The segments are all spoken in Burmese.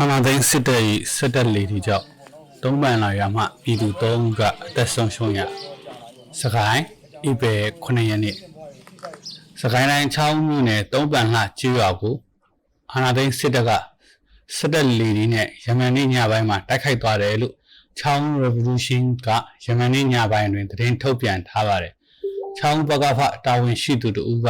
အာနာသိန်းစစ်တပ်၏စစ်တပ်လေဒီကြောင့်တုံးပန်လာရမှပြည်သူ၃ဦးကအသက်ဆုံးရှုံးရစကိုင်းဣပေ9ရက်နေ့စကိုင်းတိုင်းချောင်းမြို့နယ်တုံးပန်လှကျေးရွာကိုအာနာသိန်းစစ်တပ်ကစစ်တပ်လေဒီနဲ့ယမန်နေ့ညပိုင်းမှာတိုက်ခိုက်သွားတယ်လို့ချောင်း revolution ကယမန်နေ့ညပိုင်းတွင်သတင်းထုတ်ပြန်ထားပါတယ်ချောင်းဘကဖတာဝန်ရှိသူတို့က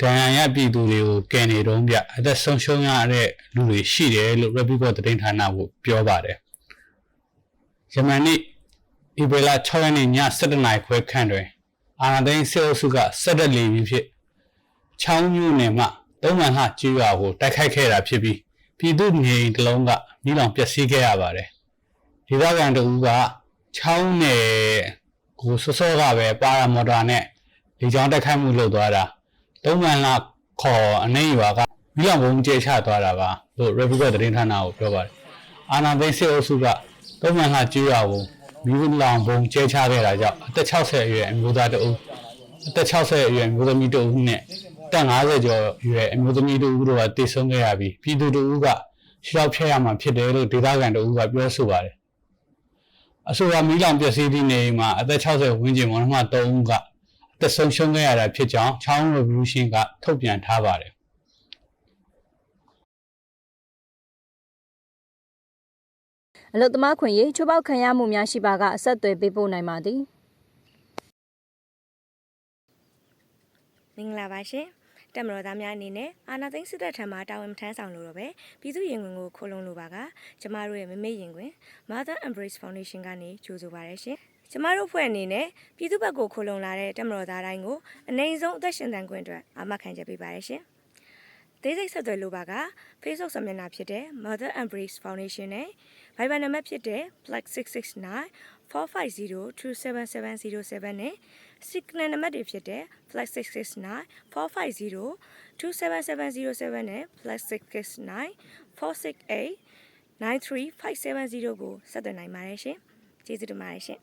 ဒဏ်ရာရပြည်သူတွေကိုကယ်နေတော့ပြအသက်ဆုံးရှုံးရတဲ့လူတွေရှိတယ်လို့ Republic သတင်းဌာနကပြောပါတယ်။ယမန်နေ့ဒီဘလာ6ရက်နေ့ည7:00နာရီခွဲခန့်တွင် အာနာသိန်းစစ်အုပ်စုကဆက်တက်လီပြီးဖြစ်ချောင်းမြို့နယ်မှသုံးမှန်လှကျွော်ကိုတိုက်ခိုက်ခဲ့တာဖြစ်ပြီးပြည်သူနေအိမ်တစ်လုံးကမိလောင်ပျက်စီးခဲ့ရပါတယ်။ဒေသခံတို့ကချောင်းနယ်ကိုစောစောကပဲပါရာမော်တာနဲ့လေကြောင်းတိုက်ခိုက်မှုလုပ်သွားတာ သုံးမှန်လာခေါ်အနေရွာကမိလောင်ဘုံကျဲချသွားတာပါလို့ Republic သတင်းဌာနကိုပြောပါတယ်အာနာသိန်းစစ်အုပ်စုကသုံးမှန်လာကျွေးရွာကိုမိလောင်ဘုံကျဲချခဲ့တာကြောင့်အသက်60အရွယ်အမျိုးသားတဦးအသက်60အရွယ်အမျိုးသမီးတဦးနဲ့တက်50ကျော်အရွယ်အမျိုးသမီးတဦးတို့ကတည်ဆုံခဲ့ရပြီးပြည်သူတဦးကရှောက်ဖြတ်ရမှာဖြစ်တယ်လို့ဒေသခံတဦးကပြောဆိုပါတယ်အဆိုပါမိလောင်ပျက်စီးသည့်နေအိမ်မှာအသက်60ဝန်းကျင်မောင်နှမ3ဦးက သက်ဆုံးရှုံးခဲ့ရတာဖြစ်ကြောင်းချောင်း revolution ကထုတ်ပြန်ထားပါတယ်အလုတ်သမားခွင့်ရေးချိုးပေါက်ခံရမှုများရှိပါကအဆက်အသွယ်ပေးပို့နိုင်ပါသည်မင်္ဂလာပါရှင်တက်မတော်သားများအနေနဲ့အာနာသိန်းစစ်တပ်ထံမှတာဝန်မထမ်းဆောင်လို့တော့ပဲပြည်သူရင်ခွင်ကိုခိုးလုံလိုပါကကျမတို့ရဲ့မမေ့ရင်ခွင် Mother Embrace Foundation ကနေကြိုဆိုပါရရှင် ကျမတို့ဖွဲ့အနေနဲ့ပြည်သူဘက်ကိုခိုးလုံလာတဲ့တက်မတော်သားတိုင်းကိုအနေအဆုံးအသက်ရှင်သန်ခွင့်အတွက်အာမခံချက်ပေးပါရရှင်သေးစိတ်ဆက်သွယ်လိုပါက Facebook စာမျက်နှာဖြစ်တဲ့ Mother Embrace Foundation နဲ့ Viber နံပါတ်ဖြစ်တဲ့ +669 450277707နဲ့ Signal နံပါတ်တွေဖြစ်တဲ့ +669 450 27707နဲ့ +669 468 93570ကိုဆက်သွယ်နိုင်ပါတယ်ရှင်ကျေးဇူးတင်ပါတယ်ရှင်